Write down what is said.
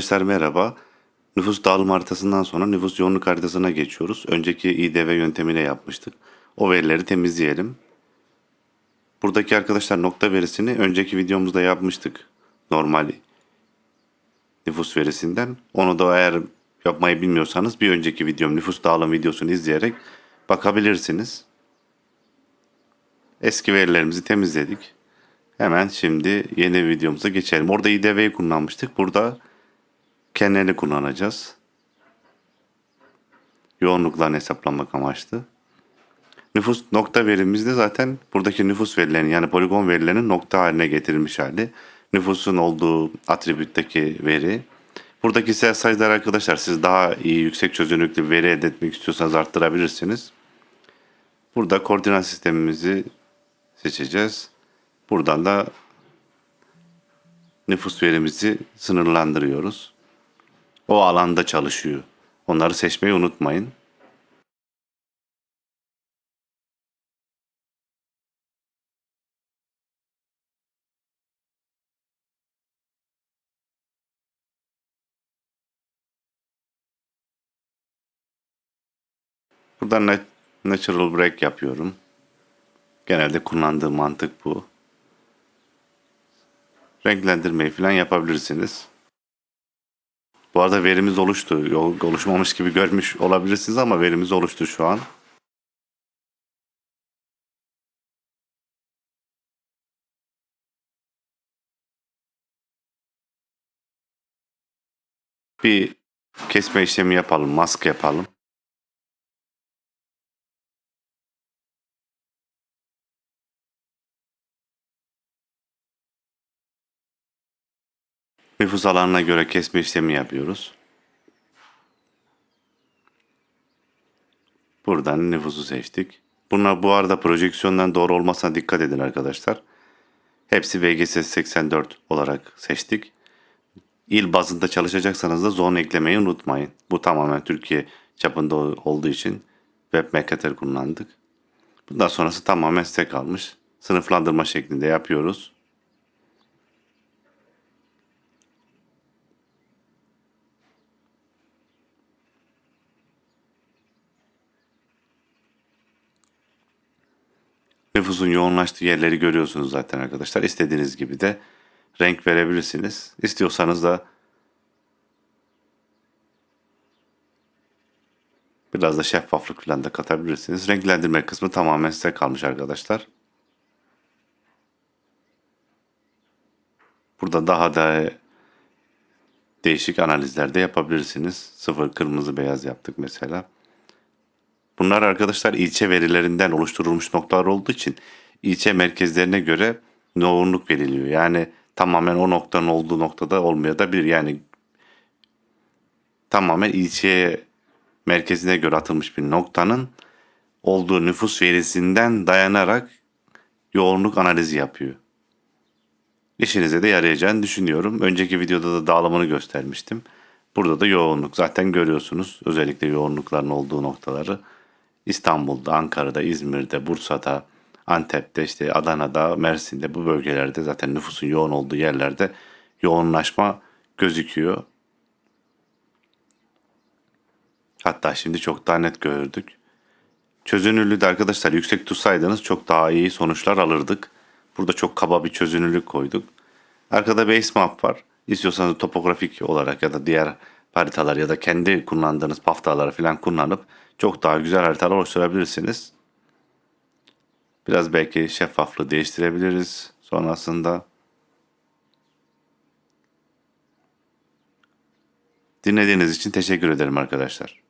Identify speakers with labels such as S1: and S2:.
S1: Arkadaşlar merhaba. Nüfus dağılım haritasından sonra nüfus yoğunluk haritasına geçiyoruz. Önceki İDV yöntemiyle yapmıştık. O verileri temizleyelim. Buradaki arkadaşlar nokta verisini önceki videomuzda yapmıştık. Normal nüfus verisinden. Onu da eğer yapmayı bilmiyorsanız bir önceki videom nüfus dağılım videosunu izleyerek bakabilirsiniz. Eski verilerimizi temizledik. Hemen şimdi yeni videomuza geçelim. Orada IDV'yi kullanmıştık. Burada kendilerini kullanacağız. Yoğunluklarını hesaplamak amaçlı. Nüfus nokta verimizde zaten buradaki nüfus verilerinin yani poligon verilerinin nokta haline getirilmiş hali. Nüfusun olduğu atribütteki veri. Buradaki cell size'lar arkadaşlar siz daha iyi yüksek çözünürlüklü bir veri elde etmek istiyorsanız arttırabilirsiniz. Burada koordinat sistemimizi seçeceğiz. Buradan da nüfus verimizi sınırlandırıyoruz. O alanda çalışıyor. Onları seçmeyi unutmayın. Buradan na- natural break yapıyorum. Genelde kullandığım mantık bu. Renklendirmeyi falan yapabilirsiniz. Bu arada verimiz oluştu. Oluşmamış gibi görmüş olabilirsiniz ama verimiz oluştu şu an. Bir kesme işlemi yapalım, mask yapalım. Nüfus alanına göre kesme işlemi yapıyoruz. Buradan nüfusu seçtik. Bunlar bu arada projeksiyondan doğru olmasına dikkat edin arkadaşlar. Hepsi VGS 84 olarak seçtik. İl bazında çalışacaksanız da zone eklemeyi unutmayın. Bu tamamen Türkiye çapında olduğu için web marketer kullandık. Bundan sonrası tamamen size kalmış. Sınıflandırma şeklinde yapıyoruz. Nüfusun yoğunlaştığı yerleri görüyorsunuz zaten arkadaşlar. İstediğiniz gibi de renk verebilirsiniz. İstiyorsanız da biraz da şeffaflık falan da katabilirsiniz. Renklendirme kısmı tamamen size kalmış arkadaşlar. Burada daha da değişik analizler de yapabilirsiniz. Sıfır kırmızı beyaz yaptık mesela. Bunlar arkadaşlar ilçe verilerinden oluşturulmuş noktalar olduğu için ilçe merkezlerine göre yoğunluk veriliyor. Yani tamamen o noktanın olduğu noktada olmayabilir. Yani tamamen ilçeye merkezine göre atılmış bir noktanın olduğu nüfus verisinden dayanarak yoğunluk analizi yapıyor. İşinize de yarayacağını düşünüyorum. Önceki videoda da dağılımını göstermiştim. Burada da yoğunluk zaten görüyorsunuz. Özellikle yoğunlukların olduğu noktaları. İstanbul'da, Ankara'da, İzmir'de, Bursa'da, Antep'te, işte Adana'da, Mersin'de bu bölgelerde zaten nüfusun yoğun olduğu yerlerde yoğunlaşma gözüküyor. Hatta şimdi çok daha net gördük. Çözünürlüğü de arkadaşlar yüksek tutsaydınız çok daha iyi sonuçlar alırdık. Burada çok kaba bir çözünürlük koyduk. Arkada base map var. İstiyorsanız topografik olarak ya da diğer haritalar ya da kendi kullandığınız paftaları falan kullanıp çok daha güzel haritalar oluşturabilirsiniz. Biraz belki şeffaflığı değiştirebiliriz sonrasında. Dinlediğiniz için teşekkür ederim arkadaşlar.